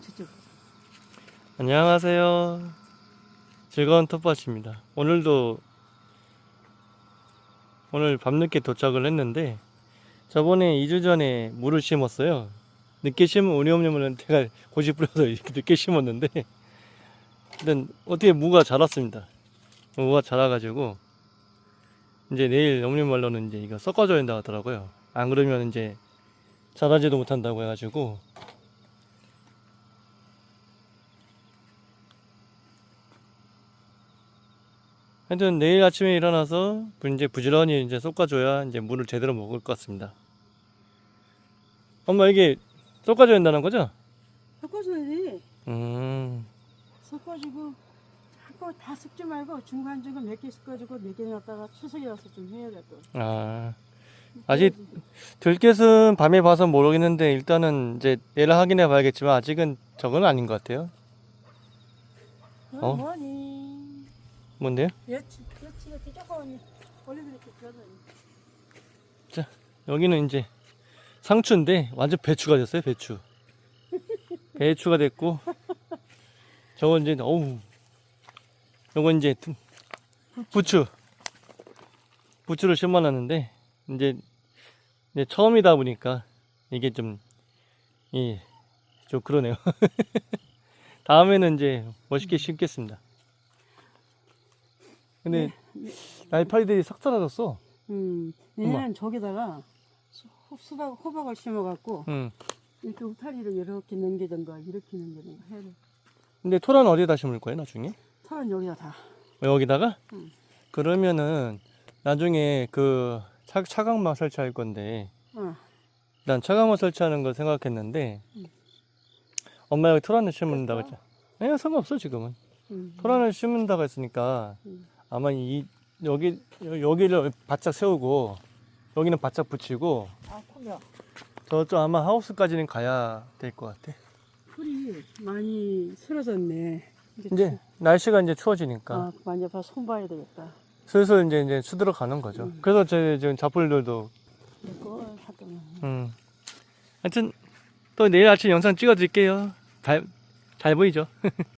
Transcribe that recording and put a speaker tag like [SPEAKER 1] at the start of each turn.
[SPEAKER 1] 저쪽.
[SPEAKER 2] 안녕하세요. 즐거운 텃밭입니다. 오늘도 오늘 밤늦게 도착을 했는데 저번에 2주 전에 물을 심었어요. 늦게 심은 우리 어머님은 제가 고집 부려서 이렇게 늦게 심었는데 일단 어떻게 무가 자랐습니다. 무가 자라가지고 이제 내일 어머님 말로는 이제 이거 섞어줘야 된다 하더라고요. 안 그러면 이제 자라지도 못한다고 해가지고 하여튼 내일 아침에 일어나서 이제 부지런히 이제 솎아줘야 이제 물을 제대로 먹을 것 같습니다. 엄마 이게 솎아줘야 된다는 거죠?
[SPEAKER 1] 섞어줘야지.
[SPEAKER 2] 음,
[SPEAKER 1] 섞어주고 자꾸 다 섞지 말고 중간중간 몇 개 섞어주고 몇 개 놨다가 추석에 와서 좀 해야 될 거.
[SPEAKER 2] 아, 아직 들깨은 밤에 봐서 모르겠는데 일단은 이제 내일 확인해 봐야겠지만 아직은 저건 아닌 것 같아요. 어?
[SPEAKER 1] 어? 뭐니?
[SPEAKER 2] 뭔데요?
[SPEAKER 1] 여치, 여치가 뒤져가오니 원래 그렇게 그러더니.
[SPEAKER 2] 여기는 이제 상추인데 완전 배추가 됐어요, 배추. 배추가 됐고, 저건 이제, 어우, 요건 이제 두- 부추. 부추를 심어놨는데, 이제, 이제 처음이다 보니까 이게 좀, 예, 좀 그러네요. 다음에는 이제 멋있게 심겠습니다. 근데 날파리들이 싹 사라졌어.
[SPEAKER 1] 음, 얘는 저기다가 수- 수박, 호박을 심어갖고
[SPEAKER 2] 응.
[SPEAKER 1] 이렇게 울타리를 이렇게 넘기던가 이렇게 넘기던가 해야 돼.
[SPEAKER 2] 근데 토라는 어디다 심을 거예요, 나중에?
[SPEAKER 1] 털은 여기다 다.
[SPEAKER 2] 여기다가?
[SPEAKER 1] 응.
[SPEAKER 2] 그러면은 나중에 그 차, 차광막 설치할 건데
[SPEAKER 1] 어.
[SPEAKER 2] 난 차광막 설치하는 걸 생각했는데
[SPEAKER 1] 응.
[SPEAKER 2] 엄마가 여기 토란을 심는다고 했죠. 아니 상관없어 지금은.
[SPEAKER 1] 음.
[SPEAKER 2] 토란을 심는다고 했으니까
[SPEAKER 1] 응.
[SPEAKER 2] 아마 이 여기 여- 여기를 바짝 세우고 여기는 바짝 붙이고
[SPEAKER 1] 아, 커요.
[SPEAKER 2] 저쪽 아마 하우스까지는 가야 될 것 같아.
[SPEAKER 1] 풀이 많이 쓰러졌네.
[SPEAKER 2] 이제 날씨가 이제 추워지니까
[SPEAKER 1] 아, 많이 봐, 손 봐야 되겠다.
[SPEAKER 2] 슬슬 이제 이제 수들어 가는 거죠.
[SPEAKER 1] 응.
[SPEAKER 2] 그래서 제 지금 잡풀들도
[SPEAKER 1] 이거 하더만.
[SPEAKER 2] 음. 하여튼 또 내일 아침 영상 찍어 드릴게요. 잘, 잘 보이죠?